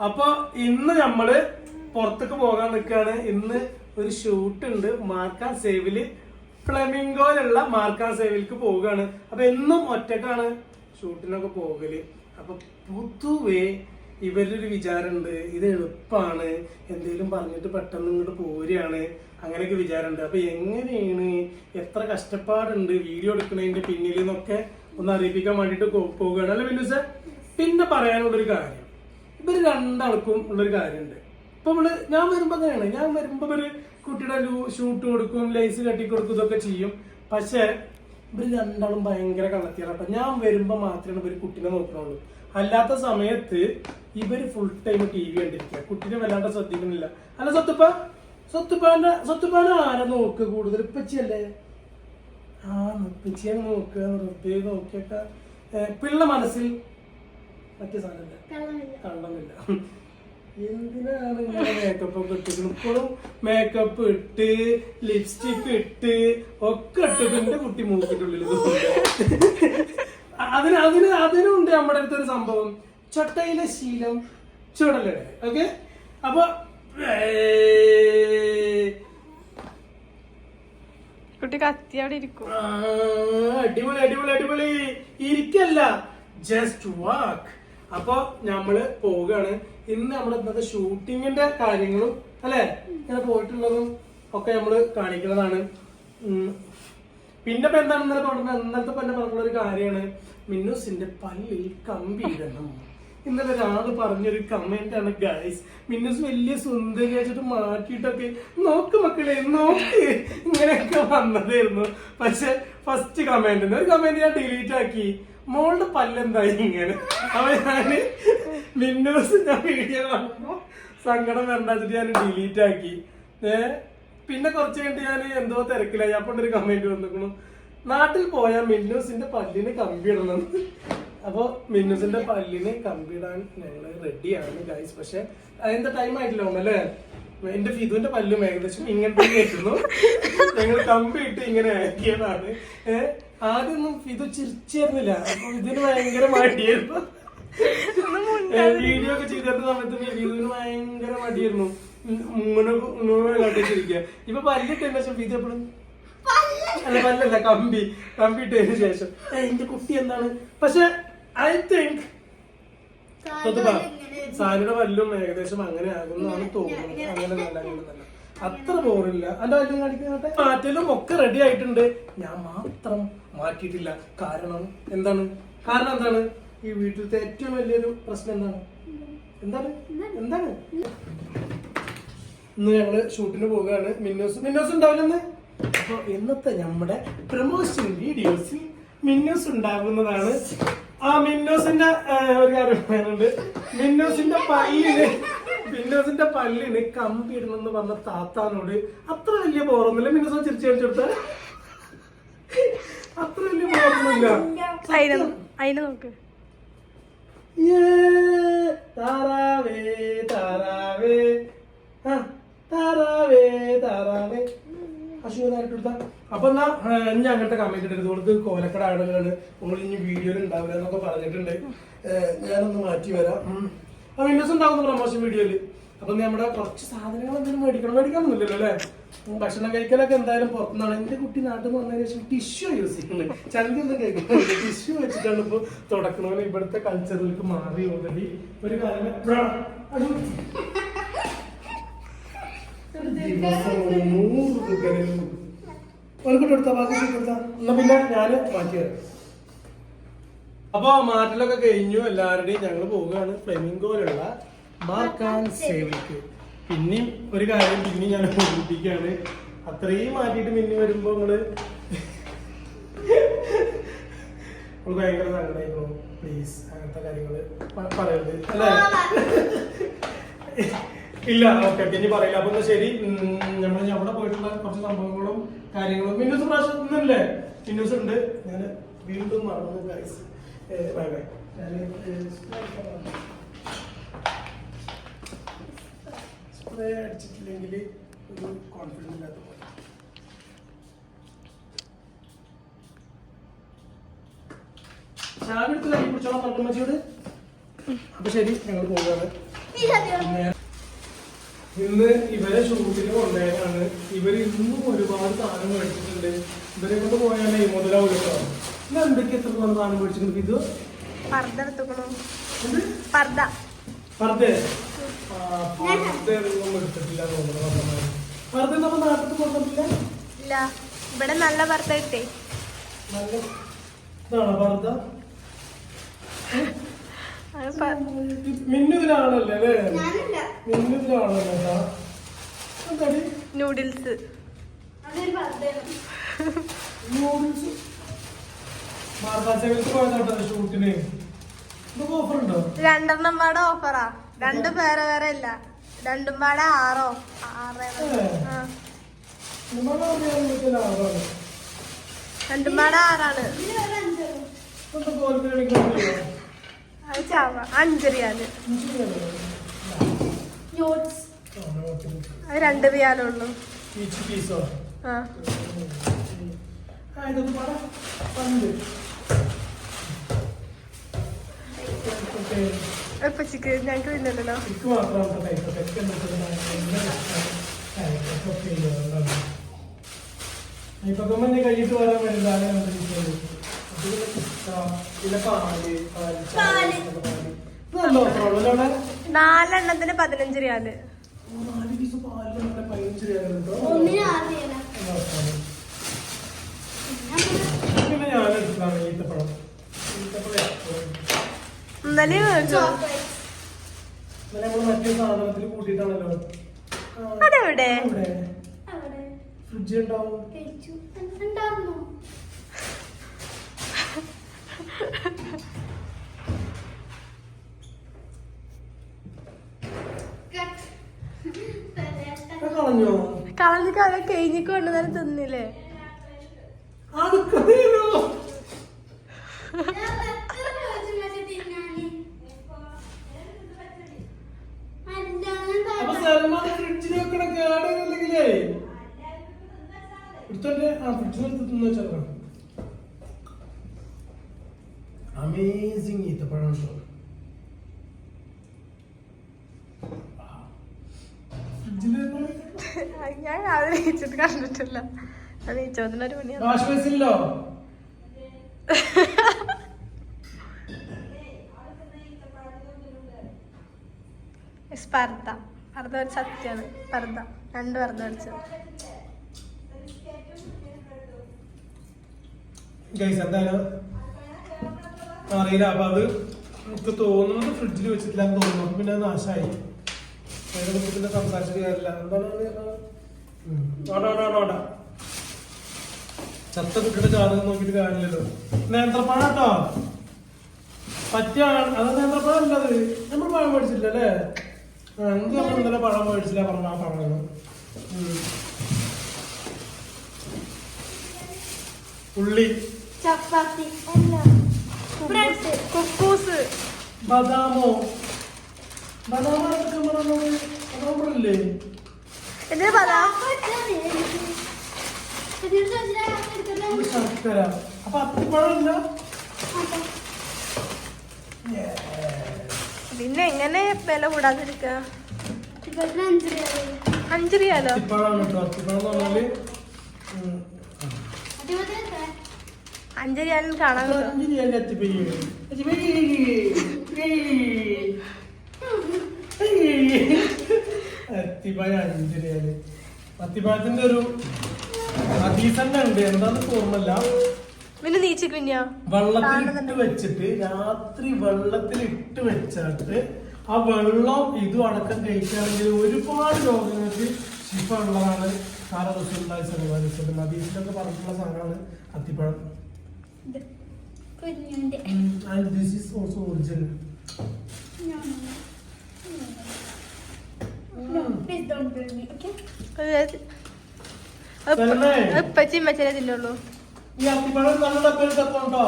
അപ്പൊ ഇന്ന് നമ്മൾ പുറത്തേക്ക് പോകാൻ നിൽക്കുകയാണ്. ഇന്ന് ഒരു ഷൂട്ട് ഉണ്ട്. മാർക്കാൻ സേവിൽ ഫ്ലെമിംഗോയിലുള്ള മാർക്കാൻ സേവിലേക്ക് പോവുകയാണ്. അപ്പൊ എന്നും ഒറ്റക്കാണ് ഷൂട്ടിനൊക്കെ പോകൽ. അപ്പൊ പൊതുവേ ഇവരൊരു ഒരു വിചാരമുണ്ട്. ഇത് എളുപ്പമാണ് എന്തെങ്കിലും പറഞ്ഞിട്ട് പെട്ടെന്ന് ഇങ്ങോട്ട് പോരുകയാണ്. അങ്ങനെയൊക്കെ വിചാരമുണ്ട്. അപ്പൊ എങ്ങനെയാണ്? എത്ര കഷ്ടപ്പാടുണ്ട് വീഡിയോ എടുക്കുന്നതിന്റെ പിന്നിൽ നിന്നൊക്കെ ഒന്ന് അറിയിപ്പിക്കാൻ വേണ്ടിട്ട് പോ- പോവുകയാണ്. അല്ലെ പിന്നെ പിന്നെ പറയാനുള്ളൊരു കാര്യം. ഇവർ രണ്ടാൾക്കും ഉള്ളൊരു കാര്യമുണ്ട്. ഇപ്പൊ നമ്മൾ ഞാൻ വരുമ്പോ അങ്ങനെയാണ്. ഞാൻ വരുമ്പോ ഒരു കുട്ടിയുടെ ഷൂട്ട് കൊടുക്കും ലൈസ് കെട്ടി കൊടുക്കും ഇതൊക്കെ ചെയ്യും. പക്ഷെ ഇവർ രണ്ടാളും ഭയങ്കര കള്ളത്തിയാണ് അപ്പൊ ഞാൻ വരുമ്പോ മാത്രമേ ഇവർ കുട്ടീനെ നോക്കണുള്ളൂ. അല്ലാത്ത സമയത്ത് ഇവർ ഫുൾ ടൈം ടി വി കണ്ടിരിക്കുക. കുട്ടീനെ വല്ലാണ്ട് ശ്രദ്ധിക്കുന്നില്ല. അല്ല സ്വത്തുപ്പ സ്വത്തുപ്പാന്റെ സ്വത്തുപ്പാനെ ആരെ നോക്കുക കൂടുതൽ? ഇപ്പച്ചിയല്ലേ ആ ഇപ്പച്ചിയെ നോക്കുക റബ്ബേ നോക്കിയൊക്കെ. പിള്ള മനസ്സിൽ മറ്റേ സാധനമില്ല. കള്ളമില്ല. എന്തിനാണ് ഇങ്ങനെ മേക്കപ്പ് ഒക്കെ ഇപ്പോഴും മേക്കപ്പ് ഇട്ട് ലിപ്സ്റ്റിക് ഇട്ട് ഒക്കെ ഇട്ടിട്ട് എന്റെ കുട്ടി മൂക്കിട്ടുള്ളിൽ അതിന് അതിന് അതിനുണ്ട് നമ്മുടെ അടുത്തൊരു സംഭവം. ചൊട്ടയിലെ ശീലം ചുടലട ഓക്കെ അപ്പൊ കുട്ടി കത്തി അവിടെ ഇരിക്കും. അടിപൊളി അടിപൊളി അടിപൊളി. ഇരിക്കല്ല. ജസ്റ്റ് വാക്ക് അപ്പൊ നമ്മൾ പോവുകയാണ്. ഇന്ന് നമ്മുടെ ഇന്നത്തെ ഷൂട്ടിങ്ങിന്റെ കാര്യങ്ങളും അല്ലെ? ഇങ്ങനെ പോയിട്ടുള്ളതും ഒക്കെ നമ്മൾ കാണിക്കുന്നതാണ്. പിന്നെ ഇപ്പൊ എന്താണ് ഇന്നലെ പറഞ്ഞത്? ഇന്നലത്തെ പിന്നെ പറഞ്ഞൊരു കാര്യമാണ്. മിന്നൂസിന്റെ പല്ലിൽ കമ്പി ഇടണം ഇന്നലെ ഒരാൾ പറഞ്ഞൊരു കമന്റ് ആണ് ഗൈസ് മിന്നൂസ് വലിയ സുന്ദരി വെച്ചിട്ട് മാറ്റിയിട്ടൊക്കെ നോക്ക് മക്കളെ നോക്ക്. ഇങ്ങനെയൊക്കെ വന്നതായിരുന്നു. പക്ഷെ ഫസ്റ്റ് കമന്റ് ഒരു കമന്റ് ഞാൻ ഡിലീറ്റ് ആക്കി. മോളുടെ പല്ലെന്തായി ഇങ്ങനെ? അപ്പൊ ഞാൻ മിന്നോസ് ഞാൻ വീഡിയോ കാണുമ്പോ സങ്കടം വരണ്ടാച്ചിട്ട് ഞാൻ ഡിലീറ്റ് ആക്കി. ഏ പിന്നെ കുറച്ച് കഴിഞ്ഞിട്ട് ഞാൻ എന്തോ തിരക്കിലായി. അപ്പൊ ഒരു കമന്റ് വന്നിരിക്കണു നാട്ടിൽ പോയാൽ മിന്നൂസിന്റെ പല്ലിന് കമ്പി ഇടണം അപ്പൊ മിന്നൂസിന്റെ പല്ലിന് കമ്പി ഇടാൻ ഞങ്ങൾ റെഡിയാണ് ഗൈസ് പക്ഷെ അതിന്റെ ടൈം ആയിട്ടില്ല അല്ലേ? എന്റെ ഫിദുവിന്റെ പല്ലും ഏകദേശം ഇങ്ങനത്തെ കേട്ടുന്നു ഞങ്ങൾ കമ്പി ഇട്ട് ഇങ്ങനെ ആക്കിയതാണ്. ഏഹ് ആദ്യമൊന്നും ഇത് ചിരിച്ചിരുന്നില്ല. ഇതിന് ഭയങ്കര മടിയായിരുന്നു. വീഡിയോ ഒക്കെ ചെയ്തിരുന്ന സമയത്ത് ഇതിന് ഭയങ്കര മടിയായിരുന്നു. ഇപ്പൊ പല്ലിട്ടതിന് ശേഷം ഫീത് എപ്പോഴും അല്ല പല്ലല്ല കമ്പി. കമ്പി ഇട്ടതിന് ശേഷം. എന്റെ കുട്ടി എന്താണ്? പക്ഷെ ഐ തിങ്ക് സാരിയുടെ പല്ലും ഏകദേശം അങ്ങനെ ആകുന്നതാണ് തോന്നുന്നത്. അങ്ങനെ നല്ല. അത്ര ബോറില്ല. കാണിക്കുന്നോട്ടെ മാറ്റലും ഒക്കെ റെഡി ആയിട്ടുണ്ട്. ഞാൻ മാത്രം മാറ്റിയിട്ടില്ല. കാരണം എന്താണ്? കാരണം എന്താണ്? ഈ വീട്ടിലത്തെ ഏറ്റവും വലിയൊരു പ്രശ്നം എന്താണ്? എന്താണ്? എന്താണ്? ഇന്ന് ഞങ്ങൾ ഷൂട്ടിന് പോവുകയാണ്. മിന്നോസ് മിന്നോസ് ഉണ്ടാവില്ലെന്ന് അപ്പൊ ഇന്നത്തെ നമ്മുടെ പ്രൊമോഷൻ വീഡിയോസിൽ മിന്നോസ് ഉണ്ടാകുന്നതാണ് ആ മിന്നോസിന്റെ ഒരു കാര്യം പറയാനുണ്ട്. മിന്നോസിന്റെ പല്ലിന് മിന്നോസിന്റെ പല്ലിന് കമ്പി ഇടണമെന്ന് പറഞ്ഞ താത്താനോട് അത്ര വലിയ ബോറൊന്നുമില്ല. മിന്നോസ് ചിരിച്ചു കഴിച്ചെടുത്ത അത്ര വലിയ ബോറൊന്നുമില്ല. അതിന് നോക്ക് താറാവേ താറാവേ. താറാവേ താറാവേ. അപ്പൊ എന്നാ ഇനി അങ്ങനത്തെ കമന്റ് ഇടരുത്. കൊടുത്ത് കോലക്കട ആളുകളാണ്. നമ്മൾ ഇനി വീഡിയോയിൽ ഉണ്ടാവില്ല എന്നൊക്കെ പറഞ്ഞിട്ടുണ്ട്. ഞാനൊന്ന് മാറ്റി വരാം. ആ വിൻഡോസ് ഉണ്ടാവുന്നു പ്രൊമോഷൻ വീഡിയോയിൽ. അപ്പൊ നമ്മുടെ കുറച്ച് സാധനങ്ങൾ എന്തെങ്കിലും മേടിക്കണം. മേടിക്കാനൊന്നുമില്ലല്ലോ അല്ലേ? ഭക്ഷണം കഴിക്കലൊക്കെ എന്തായാലും പുറത്തുനിന്നാണ്. എന്റെ കുട്ടി നാട്ടിൽ നിന്ന് വന്നതിന് ശേഷം ടിഷ്യൂ യൂസ് ചെയ്യുന്നത് ചന്തി ഒന്നും കേൾക്കുന്നില്ല ടിഷ്യൂ വെച്ചിട്ടാണ് ഇപ്പൊ തുടക്കണമെങ്കിൽ ഇവിടുത്തെ കൾച്ചറിലേക്ക് മാറി ഓൾറെഡി ഒരു. ദിവസം നൂറ് രൂപയിലും ഒരു കുട്ടി എടുത്താ? ബാക്കി എന്നാ പിന്നെ ഞാൻ മാറ്റി തരാം അപ്പൊ മാറ്റലൊക്കെ കഴിഞ്ഞു എല്ലാവരുടെയും ഞങ്ങൾ പോവുകയാണ് ഫ്ലെമിംഗോയിലുള്ള മാർക്കാൻ സേവിക്ക് പിന്നെയും ഒരു കാര്യം പിന്നെയും ഞാൻ ഓർമ്മിപ്പിക്കുകയാണ്. അത്രയും മാറ്റിയിട്ട് പിന്നെ വരുമ്പോ നിങ്ങൾ നമ്മൾ ഭയങ്കര സങ്കടമായിരുന്നു പ്ലീസ് അങ്ങനത്തെ കാര്യങ്ങൾ പറയരുത് അല്ലേ? ഇല്ല ഓക്കെ പിന്നെ പറയില്ല. അപ്പൊ ശരി നമ്മൾ അവിടെ പോയിട്ടുള്ള കുറച്ച് സംഭവങ്ങളും കാര്യങ്ങളും. മിന്നൂസ് പ്രാവശ്യം ഒന്നുമില്ലേ മിന്നൂസ് ഉണ്ട്. ഞാൻ വീണ്ടും മറന്നു ഗൈസ് ബൈ ബൈ സ്പ്രേ അടിച്ചിട്ടില്ലെങ്കിൽ ഒരു കോൺഫിഡൻസ് ഇല്ലാത്ത പോലെ. ചാവി എടുത്ത് കൈ പിടിച്ചോളാം പറഞ്ഞു അപ്പൊ ശരി ഞങ്ങൾ പോവുകയാണ്. ഇന്ന് ഇവരെ ഷൂട്ടിന് കൊണ്ടുപോയതാണ്. ഇവർ ഇന്നും ഒരുപാട് സാധനം മേടിച്ചിട്ടുണ്ട്. ഇവരെ കൊണ്ട് പോയാലേ മുതലാവില്ല ഇന്ന് എന്തൊക്കെ എത്ര തോന്നുന്ന സാധനം മേടിച്ചിട്ടുണ്ട് ഇത് പർദ്ദ. എടുത്തുക്കണു? പർദ്ദ? പർദ്ദ ആ, പർദ്ദ ഒന്നും എടുത്തിട്ടില്ല തോന്നുന്നു പർദ്ദ നമ്മ നാട്ടിൽ കൊടുത്തിട്ടില്ല? ഇല്ല. ഇവിടെ നല്ല പർദ്ദ കിട്ടേ. നല്ല ഇതാണോ പർദ്ദ? അത് പ- മിന്നു ഇതിലാണല്ലേ അല്ലേ? മിന്നു ഇതിലാണല്ലേ കേട്ടോ എന്താടി നൂഡിൽസ്. നൂഡിൽസ്? രണ്ടെണ്ണം പാടെ ഓഫറാ രണ്ട് പേരെ വേറെ ഇല്ല. രണ്ടും പാടെ ആറോ. രണ്ടും പാടെ ആറാണ്. അത് ചാവ. അഞ്ച് റിയാൽ അത് രണ്ട് റിയാലുള്ളൂ ആ. ഇതൊക്കെ പറ പണ്ട് പാൽ. ഇത് നല്ല ഓഫറാണല്ലോ അവിടെ നാലെണ്ണത്തിന് പതിനഞ്ച് ഓഫറാണ്. പിന്നെ ഞാൻ എടുത്തതാണ് ഈത്തപ്പഴം ഈത്തപ്പഴം ഇന്നലെ അതെവിടെ? കളഞ്ഞോ? കളഞ്ഞ് കള കഴിഞ്ഞ് കൊണ്ടുവന്ന് തിന്നില്ലേ അത് കളഞ്ഞോ അപ്പൊ സൽമാൻ ഫ്രിഡ്ജിൽ വെക്കണ കേടല്ലെങ്കിലേ എടുത്തോണ്ട് ആ ഫ്രിഡ്ജിൽ തിന്നു വെച്ചാൽ അമേസിങ് ഈത്തപ്പഴം ഫ്രിഡ്ജിൽ ഞാൻ രാവിലെ കണ്ടിട്ടില്ല. അത് മണിയാണ് വാഷ് ബേസിലോ പർദ്ദ പർദ്ദ ഒരു സത്യാണ് പർദ്ദ രണ്ട് പർദ്ദ എന്തായാലും അറിയില്ല. അപ്പൊ അത് എനിക്ക് തോന്നുന്നത് ഫ്രിഡ്ജിൽ വെച്ചിട്ടില്ല എന്ന് തോന്നുന്നു. പിന്നെ നാശമായി അതിനെ കുറിച്ച് സംസാരിച്ചിട്ട് കാര്യമില്ല. എന്താണ് ചത്ത കുട്ടിയുടെ ജാതകം നോക്കിയിട്ട് കാണില്ലല്ലോ നേന്ത്രപ്പഴം കേട്ടോ പറ്റിയ അത് നേന്ത്രപ്പഴം അല്ലത് നമ്മൾ പഴം മേടിച്ചില്ല അല്ലേ? എന്ത് നമ്മൾ ഇന്നലെ പഴം മേടിച്ചില്ല പറഞ്ഞ ആ പഴം. ഉള്ളി. ചപ്പാത്തി. കുക്കൂസ്. ബദാമോ. ബദാമോ ശർക്കര. അപ്പൊ അത്തിപ്പഴമില്ല? പിന്നെ എങ്ങനെ വില കൂടാതിരിക്ക? അഞ്ച് രൂപ. അഞ്ച് റിയാലോ? അത്തിപ്പഴമാണ് കേട്ടോ. അത്തിപ്പഴം എന്ന് പറഞ്ഞാൽ ഉം, അതേപോലെ എത്ര? അഞ്ച് റിയാലും കാണാൻ ഒരു ഉണ്ട്. എന്താന്ന് ഓർമ്മല്ല പിന്നെ നീച്ചു കുഞ്ഞോ വെള്ളത്തിൽ ഇട്ട് വെച്ചിട്ട് രാത്രി വെള്ളത്തിൽ ഇട്ട് വെച്ചിട്ട് ആ വെള്ളം ഇതും അടക്കം കഴിക്കുകയാണെങ്കിൽ ഒരുപാട് രോഗങ്ങൾക്ക് ശിഫ ഉള്ളതാണ് സ്വല്ലല്ലാഹു അലൈഹി വസല്ലം ഹദീസിലൊക്കെ പറഞ്ഞിട്ടുള്ള സാധനമാണ് അത്തിപ്പഴം. കുഞ്ഞുണ്ട്. And this is also original Please don't burn me, okay? സൽമേ. ഇപ്പച്ചി മച്ചനെ തിന്നുള്ളൂ. ഈ അത്തിപ്പഴം നല്ല ഡബ്ബയിൽ തപ്പുണ്ടോ?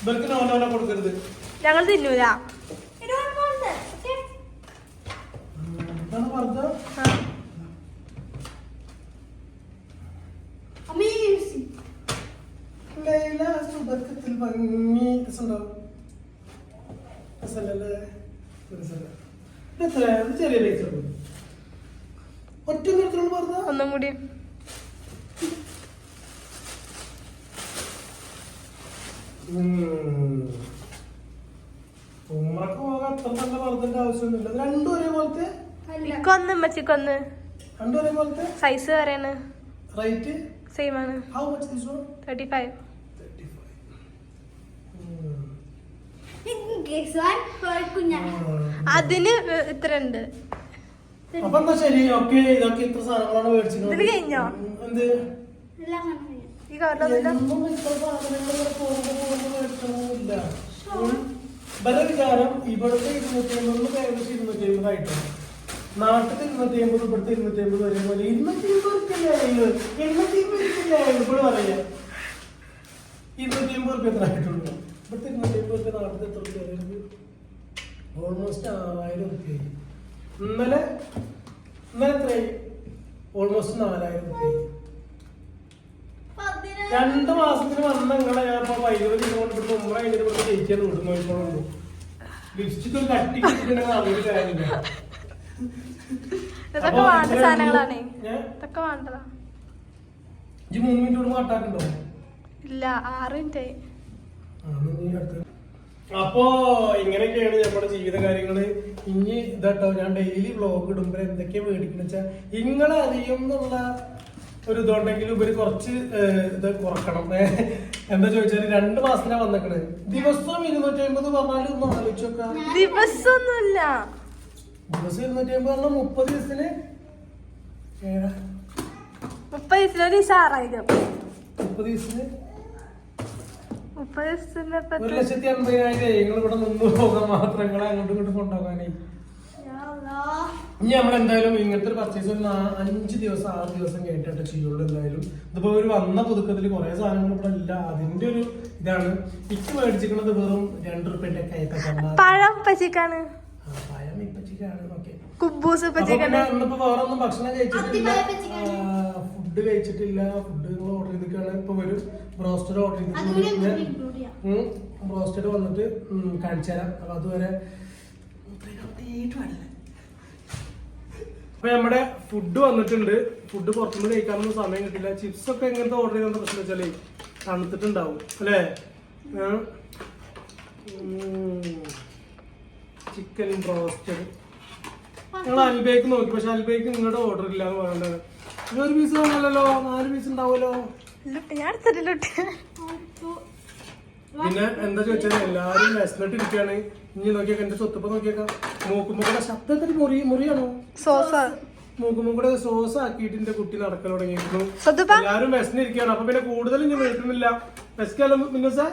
ഇവർക്ക് നോനോനെ കൊടുക്കരുത്. ഞങ്ങൾ തിന്നൂല. ചെറിയ പൈസ ഒറ്റ നിറത്തിലുള്ള കൂടി. അത്ര ആവശ്യമൊന്നുമില്ല. രണ്ടും ഒരേപോലത്തെ? സൈസ് പറയാണ്. സെയിം ആണ്. ഹൗ മച്ച് 35 അതിന് ഇത്ര ഉണ്ട് അപ്പൊ എന്താ ശരി ഓക്കെ ഇതൊക്കെ ഇത്ര സാധനങ്ങളാണ് മേടിച്ചത് ഇതിൽ കഴിഞ്ഞോ? എന്ത്? എല്ലാം കാണുന്നില്ല. ഈ കവറിലൊന്നുമില്ല എന്നും ഇത്ര സാധനങ്ങൾ പോകുമ്പോ പോകുമ്പോ മേടിക്കണമെന്നില്ല ഉം. ഇവരെ വിചാരം ഇവിടുത്തെ ഇരുന്നൂറ്റി അമ്പത് ഏകദേശം ഇരുന്നൂറ്റി അമ്പതായിട്ടാണ് നാട്ടിൽ ഇരുന്നൂറ്റി അമ്പത് ഇവിടുത്തെ ഇരുന്നൂറ്റി അമ്പത് ഒരേപോലെ ഇരുന്നൂറ്റി അമ്പത് റുപ്യല്ലേ ആയുള്ളൂ എണ്ണൂറ്റി അമ്പത് ആയുള്ളൂ ഇപ്പോൾ പറയാ ഇരുന്നൂറ്റി അമ്പത് റുപ്യ എത്ര ആയിട്ടുള്ളൂ. ഇവിടുത്തെ ഇരുന്നൂറ്റി അമ്പത് റുപ്യ നാട്ടിൽ എത്ര റുപ്യ ഓൾമോസ്റ്റ് ആറായിരം റുപ്യ ഇന്നലെ ഇന്നലെ എത്രയായി? ഓൾമോസ്റ്റ് നാലായിരം റുപ്യ. രണ്ട് മാസത്തിന് വന്ന നിങ്ങളെ ഞാൻ ഇപ്പൊ ദിവസം കൊണ്ട് ഇവിടുത്തെ ഉമ്മ കഴിഞ്ഞിട്ട് ഇവിടുത്തെ ജയിക്കാൻ വിടുന്നു നോക്കിക്കോളൂ ലിപ്സ്റ്റിക് ഒരു കട്ടി കിട്ടിയിട്ടുണ്ടെങ്കിൽ അതൊരു കാര്യമില്ല ഇതൊക്കെ വേണ്ട സാധനങ്ങളാണേ? ഇതൊക്കെ വേണ്ടതാ. ഇജ്ജ് മൂന്ന് മിനിറ്റ് കൂടുമ്പോ കട്ടാക്കുണ്ടോ ഇല്ല ആറ് മിനിറ്റ് അപ്പോ ഇങ്ങനെയൊക്കെയാണ് നമ്മുടെ ജീവിത കാര്യങ്ങൾ. ഇനി ഇതാട്ടോ ഞാൻ ഡെയിലി വ്ലോഗ് ഇടുമ്പോ എന്തൊക്കെയാ മേടിക്കുന്ന വെച്ചാ ഇങ്ങളെ അറിയും എന്നുള്ള ഒരു ഇതുണ്ടെങ്കിൽ ഇവർ കുറച്ച് ഇത് കുറക്കണം. എന്താ ചോദിച്ചാൽ രണ്ട് മാസത്തിനാ വന്നേക്കണ്. ദിവസവും ഇരുന്നൂറ്റി അമ്പത് പറഞ്ഞാൽ ഒന്ന് ആലോചിച്ച് നോക്കാം. ദിവസമൊന്നുമില്ല ദിവസം ഇരുന്നൂറ്റി അമ്പത് പറഞ്ഞാൽ മുപ്പത് ദിവസത്തിന് മുപ്പത് ദിവസത്തിന്? മുപ്പത് ദിവസത്തിന് ഇപ്പൊ ഒരു? ലക്ഷത്തി അമ്പതിനായിരം നിങ്ങൾ ഇവിടെ നിന്ന് പോകാൻ മാത്രം നിങ്ങളെ അങ്ങോട്ടും ഇങ്ങോട്ടും കൊണ്ടുപോകാനേ. ഇനി നമ്മൾ എന്തായാലും ഇങ്ങനത്തെ ഒരു പർച്ചേസ് ഒരു അഞ്ച് ദിവസം ആറ് ദിവസം കഴിഞ്ഞിട്ട് ചെയ്യുള്ളൂ എന്തായാലും. ഇതിപ്പോ ഒരു വന്ന പുതുക്കത്തിൽ കുറെ സാധനങ്ങൾ ഇവിടെ ഇല്ല. അതിന്റെ ഒരു ഇതാണ്. ഇക്ക് മേടിച്ചിരിക്കുന്നത് വെറും രണ്ട് റുപ്യന്റെ പഴം പച്ചിക്കാണ് പഴം ഇപ്പച്ചിക്കാണ് ഓക്കെ. കുബൂസ് ഇന്നിപ്പോ വേറെ ഒന്നും ഭക്ഷണം കഴിച്ചിട്ടില്ല. ഫുഡ് കഴിച്ചിട്ടില്ല. ഫുഡ് ഓർഡർ ചെയ്തിട്ടാണ് ഇപ്പൊ വരും. ബ്രോസ്റ്റഡ് ഓർഡർ അതുകൂടി ചെയ്തിട്ട് ചെയ്യാം. ബ്രോസ്റ്റഡ് വന്നിട്ട് കാണിച്ചു തരാം. അപ്പൊ അതുവരെ അപ്പൊ നമ്മുടെ ഫുഡ് വന്നിട്ടുണ്ട്. ഫുഡ് പുറത്തുനിന്ന് കഴിക്കാനൊന്നും സമയം കിട്ടില്ല. ചിപ്സ് ഒക്കെ എങ്ങനത്തെ ഓർഡർ ചെയ്യുന്ന പ്രശ്നം വെച്ചാലേ തണുത്തിട്ടുണ്ടാവും. അല്ലേ? ചിക്കൻ ബ്രോസ്റ്റഡ് ഞങ്ങൾ അൽബേക്ക് നോക്കി. പക്ഷെ അൽബേക്ക് നിങ്ങളുടെ ഓർഡർ ഇല്ല എന്ന് പറയണ്ടത് ഒരു പീസ് വേണമല്ലോ? നാല് പീസ് ഉണ്ടാവുമല്ലോ? പിന്നെ എന്താ ചോദിച്ചാൽ എല്ലാരും വിശന്നിട്ട് ഇരിക്കുകയാണ് ഇനി നോക്കിയാ എന്റെ സ്വത്തപ്പം നോക്കിയേക്കാം. മൂക്കുമ്പോ കൂടെ ശബ്ദത്തിൽ മുറി മുറിയാണോ? സോസ്. മൂക്കുമ്പോ കൂടെ സോസ് ആക്കിയിട്ട് എന്റെ കുട്ടി നടക്കാൻ തുടങ്ങിയിരുന്നു എല്ലാരും വിശന്നിരിക്കുകയാണ്. അപ്പൊ പിന്നെ കൂടുതൽ ഇനി വീട്ടുന്നില്ല വിശക്കാലോ പിന്നെ സാർ?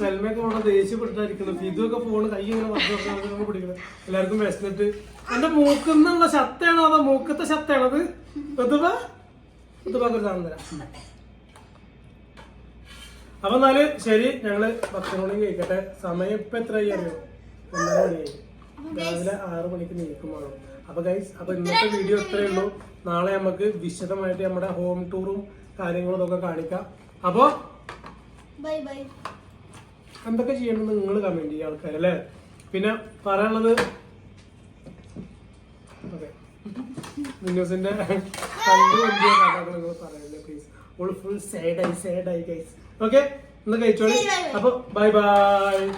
സെൽമയൊക്കെ അവിടെ ദേഷ്യപ്പെട്ടിട്ടായിരിക്കുന്നു. ഇതൊക്കെ ഫോണ് കൈ ഇങ്ങനെ പിടിക്കണം എല്ലാവർക്കും വിശന്നിട്ട്. എന്റെ മൂക്കുന്നുള്ള ശത്തയാണോ അതോ മൂക്കത്തെ ശത്തയാണത് ഒത്തുപ്പ ഒത്തുപ്പാക്ക് ഒരു സാധനം തരാം. അപ്പൊ എന്നാൽ ശരി ഞങ്ങൾ ഭക്ഷണം കഴിക്കട്ടെ. സമയം ഇപ്പൊ എത്രയായി അറിയോ? ഒന്നര മണിയായി രാവിലെ ആറു മണിക്ക് നീക്കുമാണ് അപ്പൊ ഗൈസ് അപ്പൊ ഇന്നത്തെ വീഡിയോ ഇത്രയേ ഉള്ളൂ. നാളെ നമുക്ക് വിശദമായിട്ട് നമ്മുടെ ഹോം ടൂറും കാര്യങ്ങളും ഒക്കെ കാണിക്കാം. അപ്പൊ ബൈ ബൈ എന്തൊക്കെ ചെയ്യണമെന്ന് നിങ്ങൾ കമന്റ് ചെയ്യുക ആൾക്കാർ അല്ലേ? പിന്നെ പറയാനുള്ളത് ഓക്കെ മിന്നൂസിന്റെ കണ്ടു പറയല്ലേ പ്ലീസ് ഓൾ ഫുൾ സാഡായി സാഡായി ഗൈസ് ഓക്കെ ഒന്ന് കഴിച്ചോളി. അപ്പൊ ബൈ ബൈ.